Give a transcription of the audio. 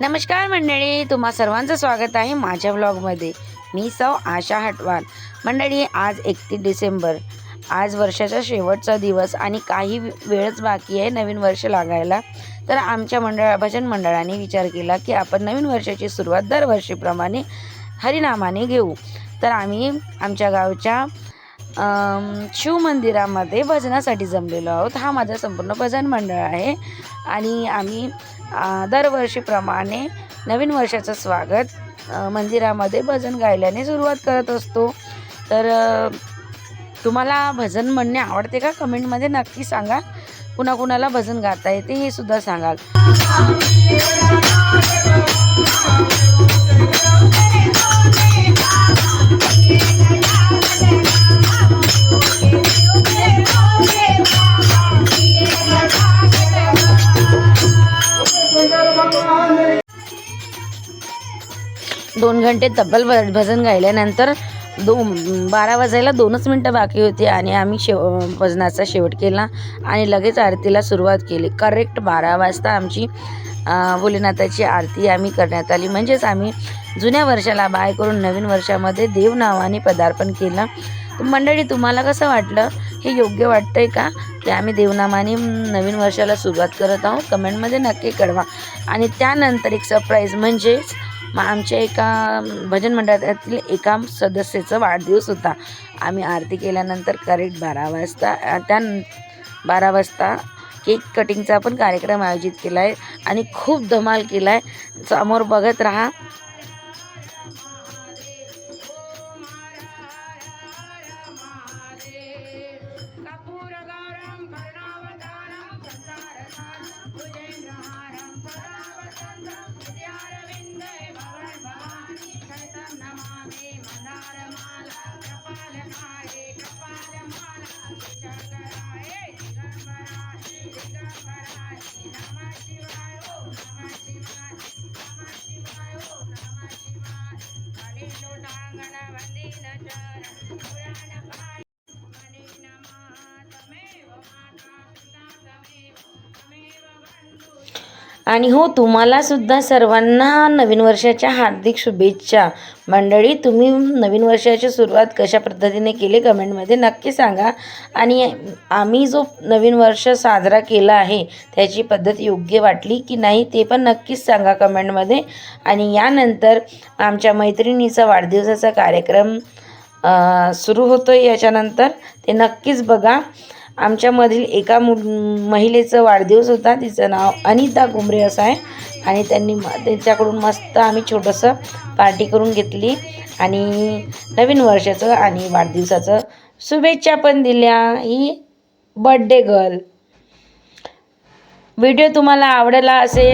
नमस्कार मंडळी तुम्हा सर्वांचं स्वागत आहे माझ्या व्लॉगमध्ये मी सौ आशा हटवाल. मंडळी आज एकतीस डिसेंबर. आज वर्षाचा शेवटचा दिवस आणि काही वेळच बाकी आहे नवीन वर्ष लागायला. तर आमच्या मंडळ भजन मंडळाने विचार केला की आपण नवीन वर्षाची सुरुवात दरवर्षीप्रमाणे हरिनामाने घेऊ. तर आम्ही आमच्या गावच्या शिवमंदिरामध्ये भजनासाठी जमलेलो आहोत हा माझा संपूर्ण भजन मंडळ आहे आणि आम्ही दरवर्षीप्रमाणे नवीन वर्षाचं स्वागत मंदिरामध्ये भजन गायल्याने सुरुवात करत असतो तर तुम्हाला भजन म्हणणे आवडते का कमेंटमध्ये नक्की सांगा कुणा कुणाला भजन गाता येते हे सुद्धा सांगाल दोन घंटे तब्बल भ- भजन गायल्यानंतर दो बारा वाजायला दोनच मिनटं बाकी होती आणि आम्ही शेव भजनाचा शेवट केला आणि लगेच आरतीला सुरुवात केली. करेक्ट बारा वाजता आमची भोलेनाथाची आरती आम्ही करण्यात आली. म्हणजेच आम्ही जुन्या वर्षाला बाय करून नवीन वर्षामध्ये देव नावाने पदार्पण केलं. मंडळी तुम्हाला कसं वाटलं? हे योग्य वाटतंय का? की आम्ही देवनामाने नवीन वर्षाला सुरुवात करत आहोत? कमेंटमध्ये नक्की कळवा. आणि त्यानंतर एक सरप्राईज म्हणजेच मग आमच्या एका भजन मंडळातील एका सदस्याचा वाढदिवस होता आम्ही आरती केल्यानंतर करेक्ट बारा वाजता त्या बारा वाजता केक कटिंगचा पण कार्यक्रम आयोजित केला आहे आणि खूप धमाल केला आहे समोर बघत राहा Namaste. आणि हो तुम्हाला सुद्धा सर्वांना नवीन वर्षाच्या हार्दिक शुभेच्छा. मंडळी तुम्ही नवीन वर्षाची सुरुवात कशा पद्धतीने केली कमेंटमध्ये नक्की सांगा. आणि आम्ही जो नवीन वर्ष साजरा केला आहे त्याची पद्धत योग्य वाटली की नाही ते पण नक्कीच सांगा कमेंटमध्ये. आणि यानंतर आमच्या मैत्रिणीचा वाढदिवसाचा कार्यक्रम सुरू होतो याच्यानंतर. ते नक्कीच बघा. आमच्यामधील एका मु महिलेचं वाढदिवस होता. तिचं नाव अनिता कुंबरे असं आहे. आणि त्यांनी म त्यांच्याकडून मस्त आम्ही छोटंसं पार्टी करून घेतली. आणि नवीन वर्षाचं आणि वाढदिवसाचं शुभेच्छा पण दिल्या. ही बड्डे गर्ल. व्हिडिओ तुम्हाला आवडला असेल